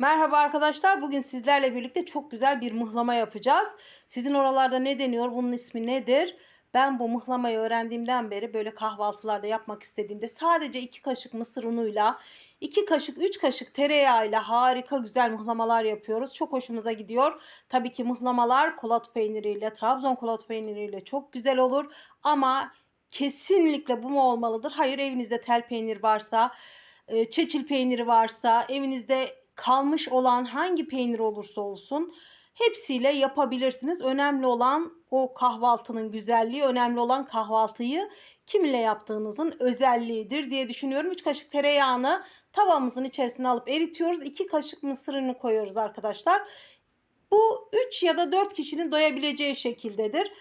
Merhaba arkadaşlar. Bugün sizlerle birlikte çok güzel bir mıhlama yapacağız. Sizin oralarda ne deniyor? Bunun ismi nedir? Ben bu mıhlamayı öğrendiğimden beri böyle kahvaltılarda yapmak istediğimde sadece 2 kaşık mısır unuyla 2 kaşık 3 kaşık tereyağıyla harika güzel mıhlamalar yapıyoruz. Çok hoşumuza gidiyor. Tabii ki mıhlamalar kolat peyniriyle, Trabzon kolat peyniriyle çok güzel olur. Ama kesinlikle bu mu olmalıdır? Hayır evinizde tel peynir varsa, e, çeçil peyniri varsa, evinizde kalmış olan hangi peynir olursa olsun hepsiyle yapabilirsiniz. Önemli olan o kahvaltının güzelliği, önemli olan kahvaltıyı kiminle yaptığınızın özelliğidir diye düşünüyorum. 3 kaşık tereyağını tavamızın içerisine alıp eritiyoruz. 2 kaşık mısır unu koyuyoruz arkadaşlar. Bu 3 ya da 4 kişinin doyabileceği şekildedir.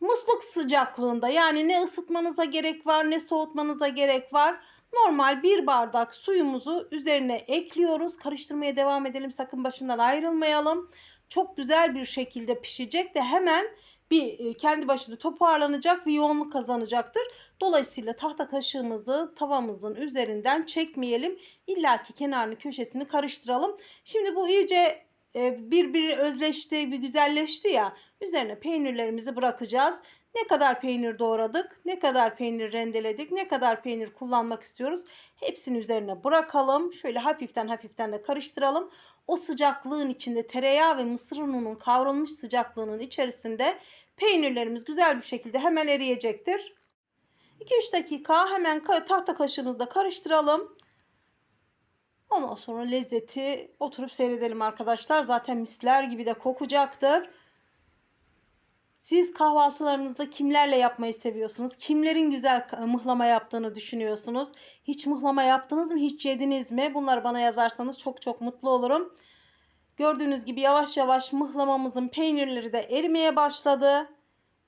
Musluk sıcaklığında yani ne ısıtmanıza gerek var ne soğutmanıza gerek var. Normal bir bardak suyumuzu üzerine ekliyoruz. Karıştırmaya devam edelim. Sakın başından ayrılmayalım. Çok güzel bir şekilde pişecek ve hemen bir e, kendi başına toparlanacak ve yoğunluk kazanacaktır. Dolayısıyla tahta kaşığımızı tavamızın üzerinden çekmeyelim. İlla ki kenarını köşesini karıştıralım. Şimdi bu iyice e, birbiri özleşti, bir güzelleşti ya. Üzerine peynirlerimizi bırakacağız. Ne kadar peynir doğradık, ne kadar peynir rendeledik, ne kadar peynir kullanmak istiyoruz. Hepsini üzerine bırakalım. Şöyle hafiften hafiften de karıştıralım. O sıcaklığın içinde tereyağı ve mısır ununun kavrulmuş sıcaklığının içerisinde peynirlerimiz güzel bir şekilde hemen eriyecektir. 2-3 dakika hemen tahta kaşığımızda karıştıralım. Ondan sonra lezzeti oturup seyredelim arkadaşlar. Zaten misler gibi de kokacaktır. Siz kahvaltılarınızda kimlerle yapmayı seviyorsunuz? Kimlerin güzel mıhlama yaptığını düşünüyorsunuz? Hiç mıhlama yaptınız mı? Hiç yediniz mi? Bunları bana yazarsanız çok çok mutlu olurum. Gördüğünüz gibi yavaş yavaş mıhlamamızın peynirleri de erimeye başladı.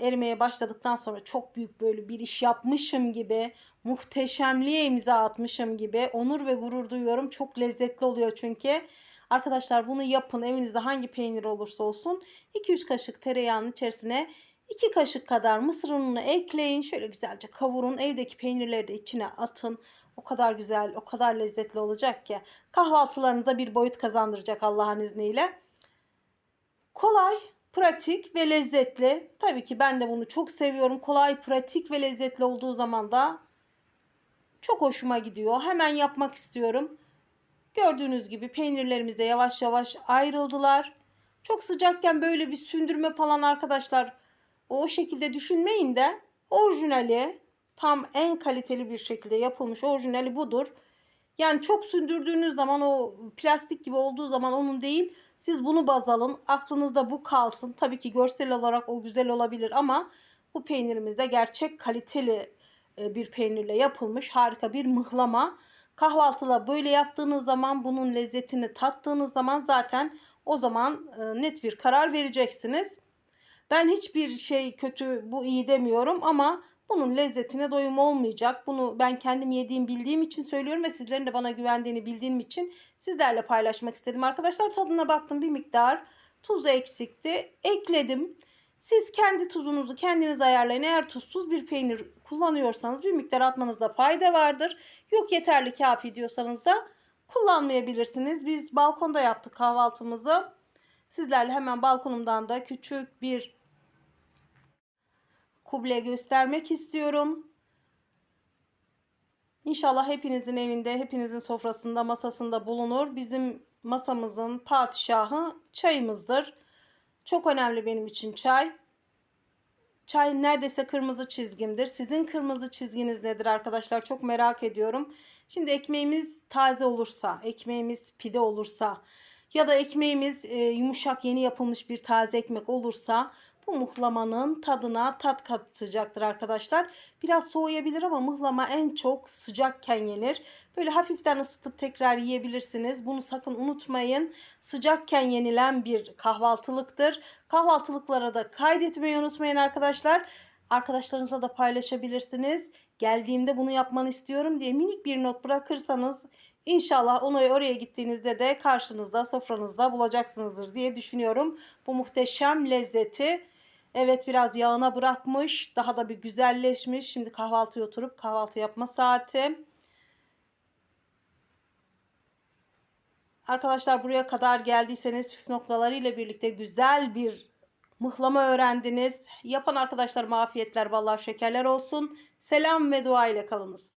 Erimeye başladıktan sonra çok büyük böyle bir iş yapmışım gibi, muhteşemliğe imza atmışım gibi onur ve gurur duyuyorum. Çok lezzetli oluyor çünkü. Arkadaşlar bunu yapın. Evinizde hangi peynir olursa olsun 2-3 kaşık tereyağının içerisine 2 kaşık kadar mısır ununu ekleyin. Şöyle güzelce kavurun. Evdeki peynirleri de içine atın. O kadar güzel, o kadar lezzetli olacak ki. Kahvaltılarınıza bir boyut kazandıracak Allah'ın izniyle. Kolay, pratik ve lezzetli. Tabii ki ben de bunu çok seviyorum. Kolay, pratik ve lezzetli olduğu zaman da çok hoşuma gidiyor. Hemen yapmak istiyorum. Gördüğünüz gibi peynirlerimiz de yavaş yavaş ayrıldılar. Çok sıcakken böyle bir sündürme falan arkadaşlar o şekilde düşünmeyin de orijinali tam en kaliteli bir şekilde yapılmış orijinali budur. Yani çok sündürdüğünüz zaman o plastik gibi olduğu zaman onun değil siz bunu baz alın. Aklınızda bu kalsın. Tabii ki görsel olarak o güzel olabilir ama bu peynirimiz de gerçek kaliteli e, bir peynirle yapılmış harika bir mıhlama. Kahvaltıda böyle yaptığınız zaman bunun lezzetini tattığınız zaman zaten o zaman e, net bir karar vereceksiniz. Ben hiçbir şey kötü bu iyi demiyorum ama bunun lezzetine doyum olmayacak. Bunu ben kendim yediğim bildiğim için söylüyorum ve sizlerin de bana güvendiğini bildiğim için sizlerle paylaşmak istedim. Arkadaşlar tadına baktım bir miktar tuzu eksikti. Ekledim. Siz kendi tuzunuzu kendiniz ayarlayın. Eğer tuzsuz bir peynir kullanıyorsanız bir miktar atmanızda fayda vardır. Yok yeterli kafi diyorsanız da kullanmayabilirsiniz. Biz balkonda yaptık kahvaltımızı. Sizlerle hemen balkonumdan da küçük bir kuble göstermek istiyorum. İnşallah hepinizin evinde, hepinizin sofrasında, masasında bulunur. Bizim masamızın padişahı çayımızdır. Çok önemli benim için çay. Çay neredeyse kırmızı çizgimdir. Sizin kırmızı çizginiz nedir arkadaşlar? Çok merak ediyorum. Şimdi ekmeğimiz taze olursa, ekmeğimiz pide olursa ya da ekmeğimiz e, yumuşak yeni yapılmış bir taze ekmek olursa bu muhlamanın tadına tat katacaktır arkadaşlar. Biraz soğuyabilir ama muhlama en çok sıcakken yenir. Böyle hafiften ısıtıp tekrar yiyebilirsiniz. Bunu sakın unutmayın. Sıcakken yenilen bir kahvaltılıktır. Kahvaltılıklara da kaydetmeyi unutmayın arkadaşlar. Arkadaşlarınızla da paylaşabilirsiniz. Geldiğimde bunu yapmanı istiyorum diye minik bir not bırakırsanız İnşallah onu oraya gittiğinizde de karşınızda sofranızda bulacaksınızdır diye düşünüyorum. Bu muhteşem lezzeti Evet biraz yağına bırakmış. Daha da bir güzelleşmiş. Şimdi kahvaltıya oturup kahvaltı yapma saati. Arkadaşlar buraya kadar geldiyseniz püf noktalarıyla birlikte güzel bir mıhlama öğrendiniz. Yapan arkadaşlarıma afiyetler, ballar, şekerler olsun. Selam ve dua ile kalınız.